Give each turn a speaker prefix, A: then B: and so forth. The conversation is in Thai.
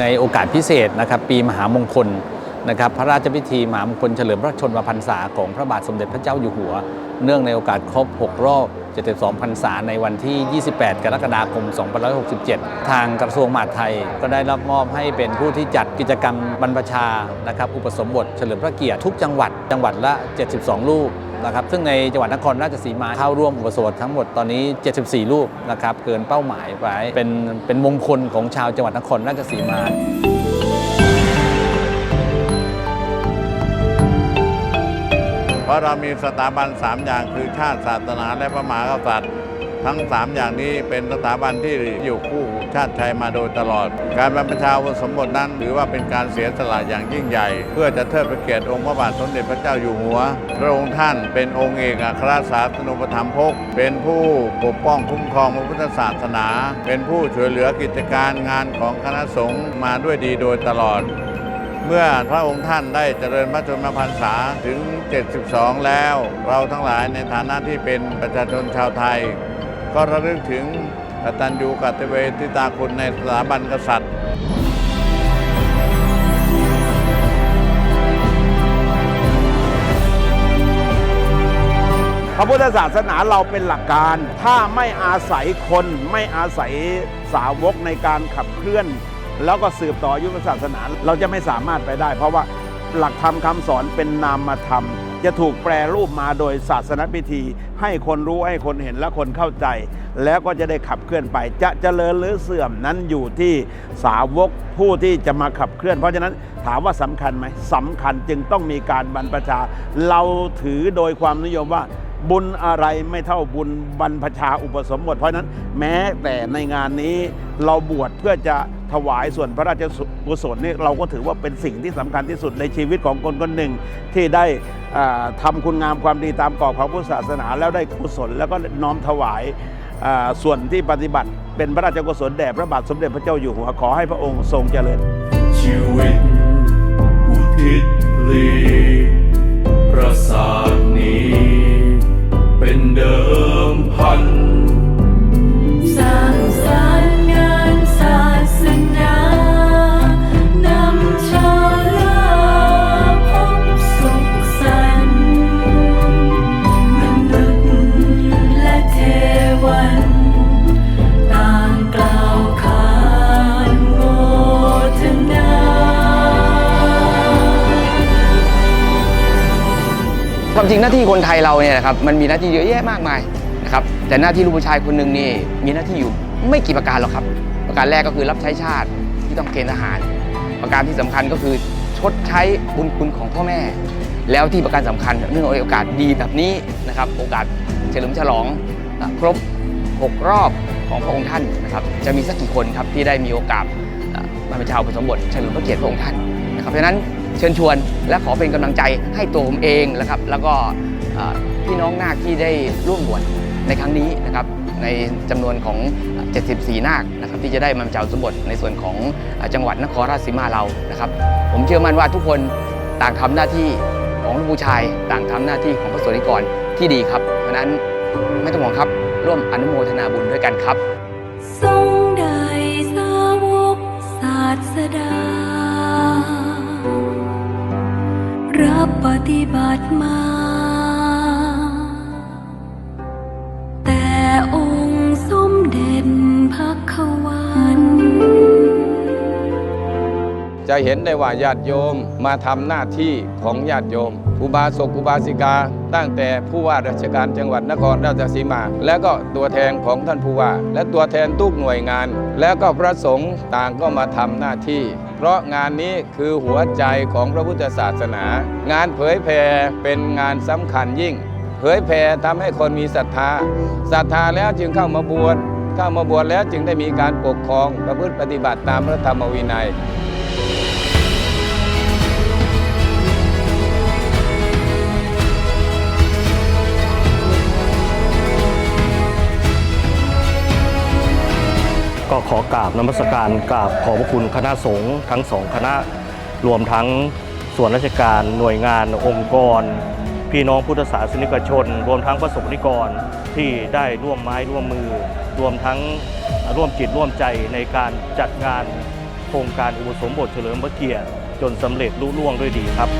A: ในโอกาสพิเศษนะครับปีมหามงคลนะครับพระราชพิธีมหามงคลเฉลิมพระชนมพรรษาของพระบาทสมเด็จพระเจ้าอยู่หัว เนื่องในโอกาสครบ 6 รอบ 72 พรรษาในวันที่ 28 กรกฎาคม 2567 ทางกระทรวงมหาดไทยก็ได้รับมอบให้เป็นผู้ที่จัดกิจกรรมบรรพชานะครับอุปสมบทเฉลิมพระเกียรติทุกจังหวัดจังหวัดละ 72 รูป นะครับซึ่งในจังหวัดนครราชสีมาเข้าร่วมอุปสมบททั้งหมดตอนนี้ 74 รูปนะครับเกินเป้าหมายไปเป็นเป็นมงคลของชาวจังหวัดนครราชสีมา
B: เพราะเรามีสถาบัน 3 อย่างคือชาติศาสนาและพระมหากษัตริย์ ทั้ง 3 อย่างนี้เป็นสถาบันที่อยู่คู่ชาติไทยมาโดยตลอด การบรรพชาอุปสมบทนั้นถือว่าเป็นการเสียสละอย่างยิ่งใหญ่ เพื่อจะเทิดพระเกียรติองค์พระบาทสมเด็จพระเจ้าอยู่หัว พระองค์ท่านเป็นองค์เอกอัครศาสนุปถัมภกเป็นผู้ปกป้องคุ้มครองพระพุทธศาสนา เป็นผู้ช่วยเหลือกิจการงานของคณะสงฆ์มาด้วยดีโดยตลอดเมื่อพระองค์ท่านได้เจริญพระชนมพรรษาถึง 72 แล้ว เราทั้งหลายในฐานะที่เป็นประชาชนชาวไทย ก็ระลึกถึงกตัญญูกตเวทิตาคุณในสถาบันกษัตริย์
C: พระพุทธศาสนาเราเป็นหลักการ ถ้าไม่อาศัยคนไม่อาศัยสาวกในการขับเคลื่อน แล้วก็สืบต่ออยุทธศาสนา เราจะไม่สามารถไปได้ เพราะว่าหลักธรรมคำสอนเป็นนามธรรม จะถูกแปรรูปมาโดยศาสนพิธี ให้คนรู้ให้คนเห็นและคนเข้าใจ แล้วก็จะได้ขับเคลื่อนไป จะเจริญหรือเสื่อมนั้นอยู่ที่สาวกผู้ที่จะมาขับเคลื่อน เพราะฉะนั้นถามว่าสำคัญไหมสำคัญจึงต้องมีการบรรพชา เราถือโดยความนิยมว่า บุญอะไรไม่เท่าบุญบรรพชาอุปสมบท เพราะนั้นแม้แต่ในงานนี้เราบวชเพื่อจะถวายส่วนพระราชกุศลนี่เราก็ถือว่าเป็นสิ่งที่สำคัญที่สุดในชีวิตของคนคนหนึ่ง ที่ได้อ่าทำคุณงามความดีตามกรอบของพุทธศาสนา แล้วได้กุศลแล้วก็น้อมถวายส่วนที่ปฏิบัติ เป็นพระราชกุศลแด่พระบาทสมเด็จพระเจ้าอยู่หัวขอให้พระองค์ทรงเจริญ
D: ชีวิตอุทิศลีประ
E: จริงหน้าที่คนไทยเราเนี่ยนะครับมันมีหน้าที่เยอะแยะมากมายนะครับแต่หน้าที่ลูกผู้ชายคนหนึ่งนี่มีหน้าที่อยู่ไม่กี่ประการหรอกครับ ประการแรกก็คือรับใช้ชาติที่ต้องเกณฑ์ทหาร ประการที่สำคัญก็คือชดใช้บุญคุณของพ่อแม่ แล้วที่ประการสำคัญเนื่องในโอกาสดีแบบนี้นะครับโอกาสเฉลิมฉลองครบ 6 รอบของพระองค์ท่านนะครับจะมีสักกี่คนครับที่ได้มีโอกาสเอ่อบรรพชาอุปสมบทเฉลิมพระเกียรติพระองค์ท่าน นะครับเพราะนั้นเชิญชวนและขอเป็นกำลังใจให้ตัวผมเองนะครับแล้วก็พี่น้องนาคที่ได้ร่วมบวชในครั้งนี้นะครับในจำนวนของ 74 นาคนะครับที่จะได้บรรพชาสมบทในส่วนของจังหวัดนครราชสีมาเรานะครับ ผมเชื่อมั่นว่าทุกคนต่างทำหน้าที่ของลูกผู้ชาย ต่างทำหน้าที่ของพระสงฆ์นิกรที่ดีครับ เพราะฉะนั้นไม่ต้องห่วงครับร่วมอนุโมทนาบุญด้วยกันครับ
F: ทรงได้สาวกศาสดา รับปฏิบัติมา แต่องค์สมเด็จพระขวัน
G: จะเห็นได้ว่าญาติโยมมาทำหน้าที่ของญาติโยม อุบาสกอุบาสิกา ตั้งแต่ผู้ว่าราชการจังหวัดนครราชสีมา และก็ตัวแทนของท่านผู้ว่า และตัวแทนทุกหน่วยงาน แล้วก็พระสงฆ์ต่างก็มาทำหน้าที่ เพราะงานนี้คือหัวใจของพระพุทธศาสนา งานเผยแผ่เป็นงานสำคัญยิ่ง เผยแผ่ทำให้คนมีศรัทธาศรัทธาแล้วจึงเข้ามาบวชเข้ามาบวชแล้วจึงได้มีการปกครองประพฤติปฏิบัติตามพระธรรมวินัย
H: ขอกราบนมัสการกราบขอบพระคุณคณะสงฆ์ทั้งสองคณะรวมทั้งส่วนราชการหน่วยงานองค์กร พี่น้องพุทธศาสนิกชน รวมทั้งพระสงฆ์นิกรที่ได้ร่วมไม้ร่วมมือ รวมทั้งร่วมจิตร่วมใจในการจัดงานโครงการอุปสมบทเฉลิมพระเกียรติจนสำเร็จลุล่วงด้วยดีครับ